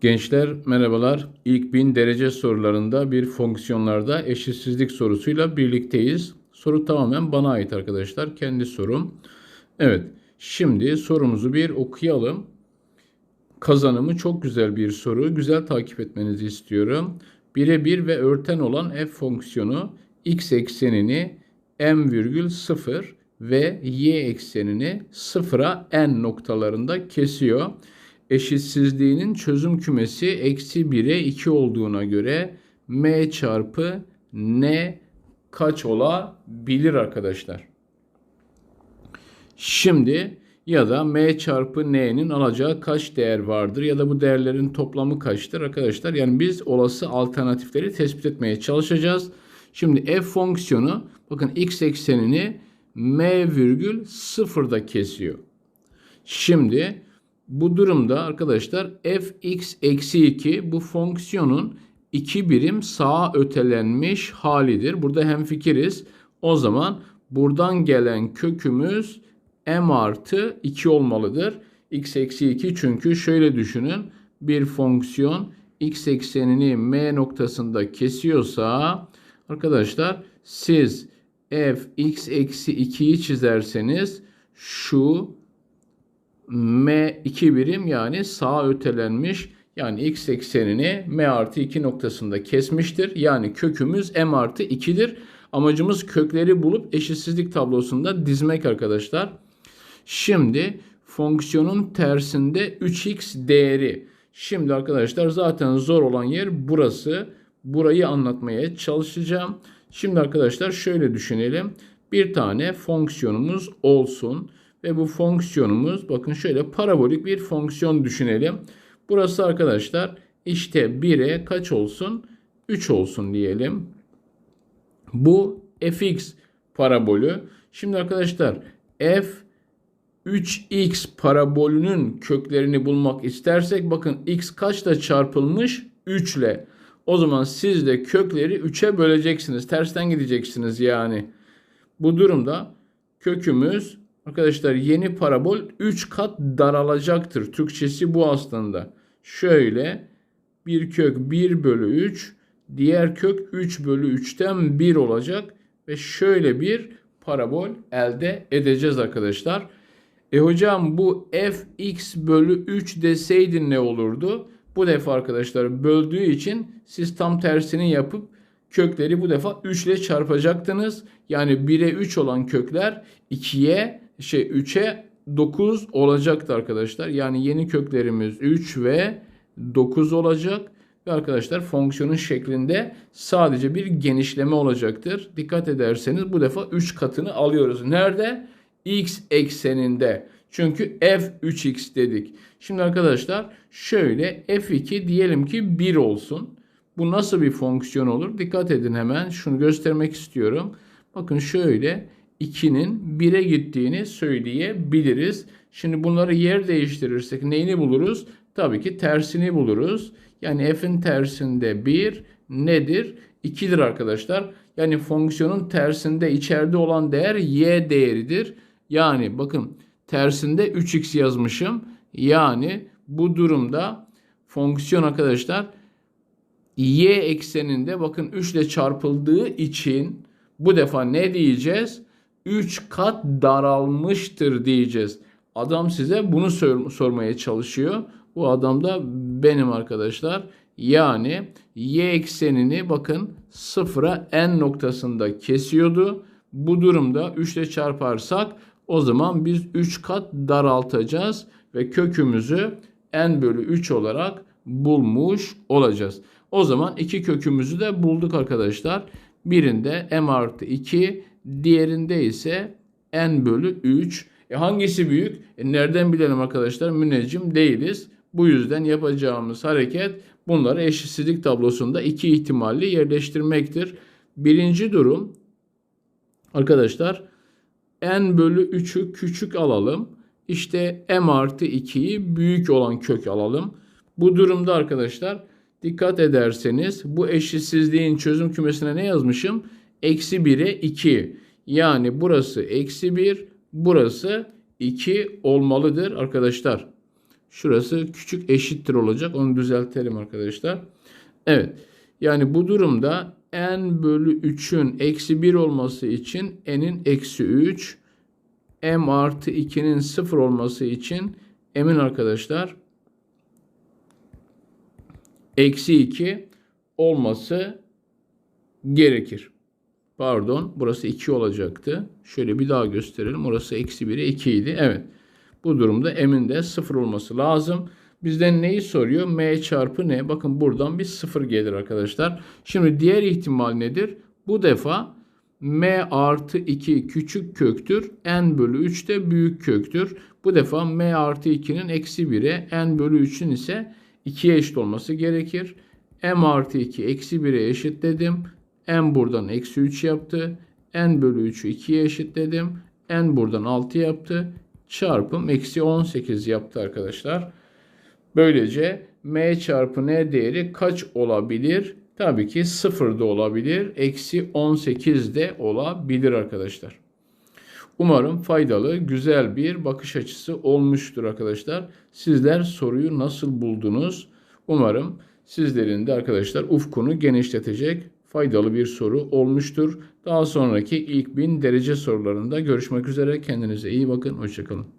Gençler merhabalar. İlk bin derece sorularında bir fonksiyonlarda eşitsizlik sorusuyla birlikteyiz. Soru tamamen bana ait arkadaşlar. Kendi sorum. Evet. Şimdi sorumuzu bir okuyalım. Kazanımı çok güzel bir soru. Güzel takip etmenizi istiyorum. Birebir ve örten olan f fonksiyonu x eksenini m virgül 0 ve y eksenini sıfıra n noktalarında kesiyor eşitsizliğinin çözüm kümesi eksi 1'e 2 olduğuna göre m çarpı n kaç olabilir arkadaşlar? Şimdi ya da m çarpı n'nin alacağı kaç değer vardır ya da bu değerlerin toplamı kaçtır arkadaşlar? Yani biz olası alternatifleri tespit etmeye çalışacağız. Şimdi f fonksiyonu bakın x eksenini m virgül sıfırda kesiyor. Şimdi bu durumda arkadaşlar fx eksi 2 bu fonksiyonun 2 birim sağa ötelenmiş halidir. Burada hem fikiriz. O zaman buradan gelen kökümüz m artı 2 olmalıdır. x eksi 2 çünkü şöyle düşünün. Bir fonksiyon x eksenini m noktasında kesiyorsa arkadaşlar siz f x eksi 2'yi çizerseniz şu m 2 birim yani sağa ötelenmiş yani x eksenini m artı 2 noktasında kesmiştir. Yani kökümüz m artı 2'dir. Amacımız kökleri bulup eşitsizlik tablosunda dizmek arkadaşlar. Şimdi fonksiyonun tersinde 3x değeri. Şimdi arkadaşlar zaten zor olan yer burası. Burayı anlatmaya çalışacağım. Şimdi arkadaşlar şöyle düşünelim. Bir tane fonksiyonumuz olsun. Ve bu fonksiyonumuz bakın şöyle parabolik bir fonksiyon düşünelim. Burası arkadaşlar işte 1'e kaç olsun? 3 olsun diyelim. Bu fx parabolü. Şimdi arkadaşlar f 3x parabolünün köklerini bulmak istersek bakın x kaçla çarpılmış? 3 ile. O zaman siz de kökleri 3'e böleceksiniz. Tersten gideceksiniz yani. Bu durumda kökümüz Arkadaşlar yeni parabol 3 kat daralacaktır. Türkçesi bu aslında. Şöyle bir kök 1 bölü 3 diğer kök 3 bölü 3'ten 1 olacak ve şöyle bir parabol elde edeceğiz arkadaşlar. E hocam bu fx bölü 3 deseydin ne olurdu? Bu defa arkadaşlar böldüğü için siz tam tersini yapıp kökleri bu defa 3 ile çarpacaktınız. Yani 1'e 3 olan kökler 2'ye şey 3'e 9 olacaktı arkadaşlar. Yani yeni köklerimiz 3 ve 9 olacak. Ve arkadaşlar fonksiyonun şeklinde sadece bir genişleme olacaktır. Dikkat ederseniz bu defa 3 katını alıyoruz. Nerede? X ekseninde. Çünkü f 3x dedik. Şimdi arkadaşlar şöyle f2 diyelim ki 1 olsun. Bu nasıl bir fonksiyon olur? Dikkat edin hemen. Şunu göstermek istiyorum. Bakın şöyle 2'nin 1'e gittiğini söyleyebiliriz. Şimdi bunları yer değiştirirsek neyini buluruz? Tabii ki tersini buluruz. Yani f'in tersinde 1 nedir? 2'dir arkadaşlar. Yani fonksiyonun tersinde içeride olan değer y değeridir. Yani bakın tersinde 3x yazmışım. Yani bu durumda fonksiyon arkadaşlar y ekseninde bakın 3 ile çarpıldığı için bu defa ne diyeceğiz? 3 kat daralmıştır diyeceğiz. Adam size bunu sor- sormaya çalışıyor. Bu adam da benim arkadaşlar. Yani y eksenini bakın sıfıra n noktasında kesiyordu. Bu durumda 3 ile çarparsak o zaman biz 3 kat daraltacağız ve kökümüzü n bölü 3 olarak bulmuş olacağız. O zaman iki kökümüzü de bulduk arkadaşlar. Birinde m artı 2, Diğerinde ise n bölü 3. E hangisi büyük? E nereden bilelim arkadaşlar? Müneccim değiliz. Bu yüzden yapacağımız hareket bunları eşitsizlik tablosunda iki ihtimalli yerleştirmektir. Birinci durum arkadaşlar n bölü 3'ü küçük alalım. İşte m artı 2'yi büyük olan kök alalım. Bu durumda arkadaşlar dikkat ederseniz bu eşitsizliğin çözüm kümesine ne yazmışım? Eksi 1'e 2. Yani burası eksi 1, burası 2 olmalıdır arkadaşlar. Şurası küçük eşittir olacak. Onu düzeltelim arkadaşlar. Evet. Yani bu durumda n bölü 3'ün eksi 1 olması için n'in eksi 3 m artı 2'nin 0 olması için m'in arkadaşlar eksi 2 olması gerekir. Pardon burası 2 olacaktı. Şöyle bir daha gösterelim. Orası eksi 1'e 2 idi. Evet. Bu durumda m'in de 0 olması lazım. Bizden neyi soruyor? m çarpı ne? Bakın buradan bir 0 gelir arkadaşlar. Şimdi diğer ihtimal nedir? Bu defa m artı 2 küçük köktür. n bölü 3 de büyük köktür. Bu defa m artı 2'nin eksi 1'e n bölü 3'ün ise 2'ye eşit olması gerekir. m artı 2 eksi 1'e eşitledim. N buradan eksi 3 yaptı. n bölü 3'ü 2'ye eşitledim. n buradan 6 yaptı. Çarpım eksi 18 yaptı arkadaşlar. Böylece m çarpı n değeri kaç olabilir? Tabii ki 0 da olabilir. Eksi 18 de olabilir arkadaşlar. Umarım faydalı, güzel bir bakış açısı olmuştur arkadaşlar. Sizler soruyu nasıl buldunuz? Umarım sizlerin de arkadaşlar ufkunu genişletecek faydalı bir soru olmuştur. Daha sonraki ilk bin derece sorularında görüşmek üzere. Kendinize iyi bakın. Hoşçakalın.